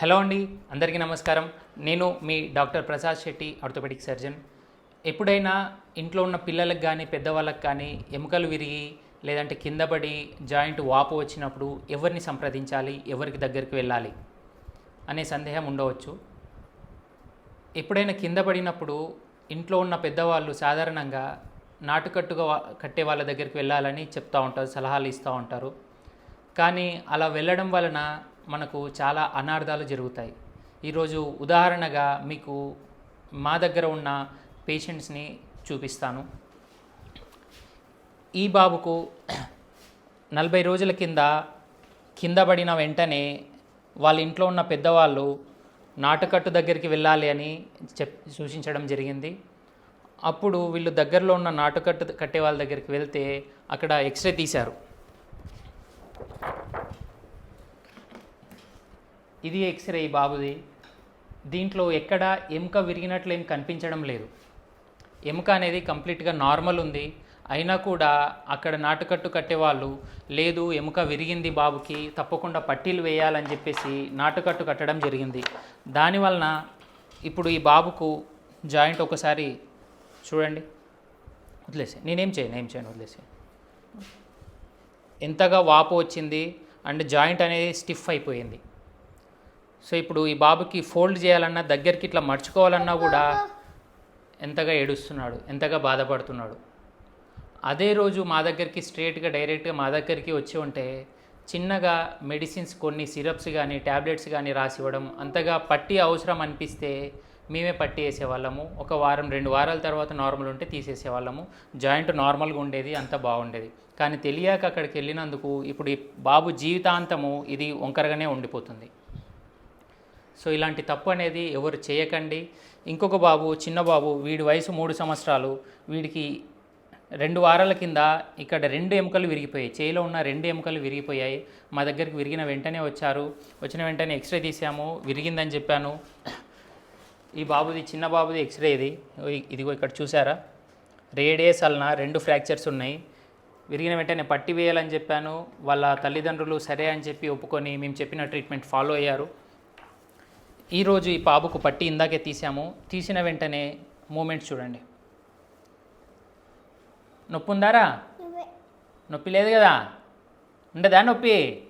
Hello అండి అందరికీ నమస్కారం. నేను మీ doctor Prasad Shetty orthopaedic surgeon. ఎప్పుడైనా ఇంట్లో ఉన్న పిల్లలకు కానీ పెద్దవాళ్ళకి కానీ ఎముకలు విరిగి లేదంటే కింద పడి జాయింట్ వాపు వచ్చినప్పుడు ఎవరిని సంప్రదించాలి ఎవరికి దగ్గరికి వెళ్ళాలి అనే సందేహం ఉండవచ్చు. ఎప్పుడైనా కింద పడినప్పుడు ఇంట్లో ఉన్న పెద్దవాళ్ళు సాధారణంగా నాటుకట్టుగా కట్టే వాళ్ళ దగ్గరికి వెళ్ళాలని చెప్తూ ఉంటారు సలహాలు ఇస్తూ ఉంటారు. కానీ అలా వెళ్ళడం వలన మనకు చాలా అనార్థాలు జరుగుతాయి. ఈరోజు ఉదాహరణగా మీకు మా దగ్గర ఉన్న పేషెంట్స్ని చూపిస్తాను. ఈ బాబుకు నలభై రోజుల కింద కింద పడిన వెంటనే వాళ్ళ ఇంట్లో ఉన్న పెద్దవాళ్ళు నాటుకట్టు దగ్గరికి వెళ్ళాలి అని చెప్ సూచించడం జరిగింది. అప్పుడు వీళ్ళు దగ్గరలో ఉన్న నాటుకట్టు కట్టే వాళ్ళ దగ్గరికి వెళ్తే అక్కడ ఎక్స్రే తీశారు. ఇది ఎక్స్రే ఈ బాబుది. దీంట్లో ఎక్కడ ఎముక విరిగినట్లు ఏం కనిపించడం లేదు. ఎముక అనేది కంప్లీట్గా నార్మల్ ఉంది. అయినా కూడా అక్కడ నాటుకట్టు కట్టేవాళ్ళు లేదు ఎముక విరిగింది బాబుకి తప్పకుండా పట్టీలు వేయాలని చెప్పేసి నాటుకట్టు కట్టడం జరిగింది. దానివలన ఇప్పుడు ఈ బాబుకు జాయింట్ ఒకసారి చూడండి. వదిలేసే నేనేం చేయను ఏం చేయను వదిలేసే ఎంతగా వాపు వచ్చింది అండ్ జాయింట్ అనేది స్టిఫ్ అయిపోయింది. సో ఇప్పుడు ఈ బాబుకి ఫోల్డ్ చేయాలన్నా దగ్గరికి ఇట్లా మర్చుకోవాలన్నా కూడా ఎంతగా ఏడుస్తున్నాడు ఎంతగా బాధపడుతున్నాడు. అదే రోజు మా దగ్గరికి స్ట్రేట్గా డైరెక్ట్గా మా దగ్గరికి వచ్చి ఉంటే చిన్నగా మెడిసిన్స్ కొన్ని సిరప్స్ కానీ ట్యాబ్లెట్స్ కానీ రాసి ఇవ్వడం అంతగా పట్టి అవసరం అనిపిస్తే మేమే పట్టి వేసేవాళ్ళము. ఒక వారం రెండు వారాల తర్వాత నార్మల్ ఉంటే తీసేసేవాళ్ళము. జాయింట్ నార్మల్గా ఉండేది అంత బాగుండేది. కానీ తెలియక అక్కడికి వెళ్ళినందుకు ఇప్పుడు ఈ బాబు జీవితాంతము ఇది వంకరగానే ఉండిపోతుంది. సో ఇలాంటి తప్పు అనేది ఎవరు చేయకండి. ఇంకొక బాబు చిన్న బాబు వీడి వయసు మూడు సంవత్సరాలు వీడికి రెండు వారాల కింద ఇక్కడ రెండు ఎముకలు విరిగిపోయాయి. చేయిలో ఉన్న రెండు ఎముకలు విరిగిపోయాయి. మా దగ్గరికి విరిగిన వెంటనే వచ్చారు. వచ్చిన వెంటనే ఎక్స్రే తీసాము విరిగిందని చెప్పాను. ఈ బాబుది చిన్న బాబుది ఎక్స్రే ఇది. ఇదిగో ఇక్కడ చూసారా రేడియస్ అలన రెండు ఫ్రాక్చర్స్ ఉన్నాయి. విరిగిన వెంటనే పట్టి వేయాలని చెప్పాను. వాళ్ళ తల్లిదండ్రులు సరే అని చెప్పి ఒప్పుకొని మేము చెప్పిన ట్రీట్మెంట్ ఫాలో అయ్యారు. ఈరోజు ఈ బాబుకు పట్టి ఇందాకే తీసాము తీసిన వెంటనే మూమెంట్స్ చూడండి. నొప్పి ఉందారా? నొప్పి లేదు కదా? ఉండదా నొప్పి?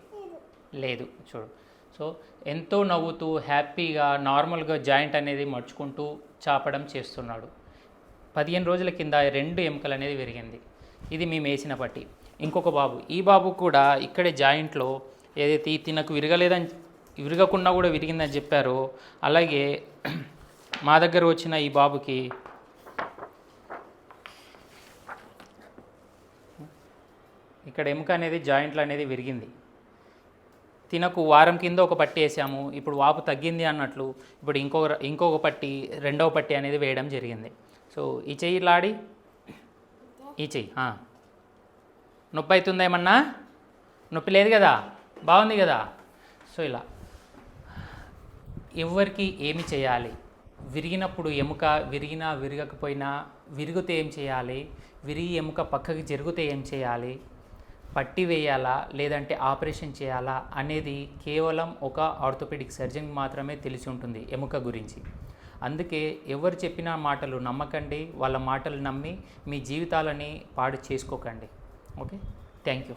లేదు. చూడు. సో ఎంతో నవ్వుతూ హ్యాపీగా నార్మల్గా జాయింట్ అనేది మర్చుకుంటూ చాపడం చేస్తున్నాడు. పదిహేను రోజుల కింద రెండు ఎముకలు అనేది విరిగింది. ఇది మేము వేసిన పట్టి. ఇంకొక బాబు. ఈ బాబు కూడా ఇక్కడే జాయింట్లో ఏదైతే ఈ తినకు విరగలేదని విరగకుండా కూడా విరిగిందని చెప్పారు. అలాగే మా దగ్గర వచ్చిన ఈ బాబుకి ఇక్కడ ఎముక అనేది జాయింట్లు అనేది విరిగింది. తినకు వారం కింద ఒక పట్టి వేసాము ఇప్పుడు వాపు తగ్గింది అన్నట్లు ఇప్పుడు ఇంకొక ఇంకొక పట్టి రెండవ పట్టి అనేది వేయడం జరిగింది. సో ఈ చెయ్యి లాడి ఈ చెయ్యి నొప్పి అవుతుందేమన్నా నొప్పి లేదు కదా? బాగుంది కదా? సో ఇలా. ఎవరికి ఏమి చేయాలి? విరిగినప్పుడు ఎముక విరిగినా విరగకపోయినా విరిగితే ఏం చేయాలి? విరిగి ఎముక పక్కకి జరిగితే ఏం చేయాలి? పట్టి వేయాలా? లేదంటే ఆపరేషన్ చేయాలా? అనేది కేవలం ఒక ఆర్థోపెడిక్ సర్జన్ మాత్రమే తెలిసి ఉంటుంది ఎముక గురించి. అందుకే ఎవరు చెప్పిన మాటలు నమ్మకండి. వాళ్ళ మాటలు నమ్మి మీ జీవితాలని పాడు చేసుకోకండి. ఓకే? Thank you.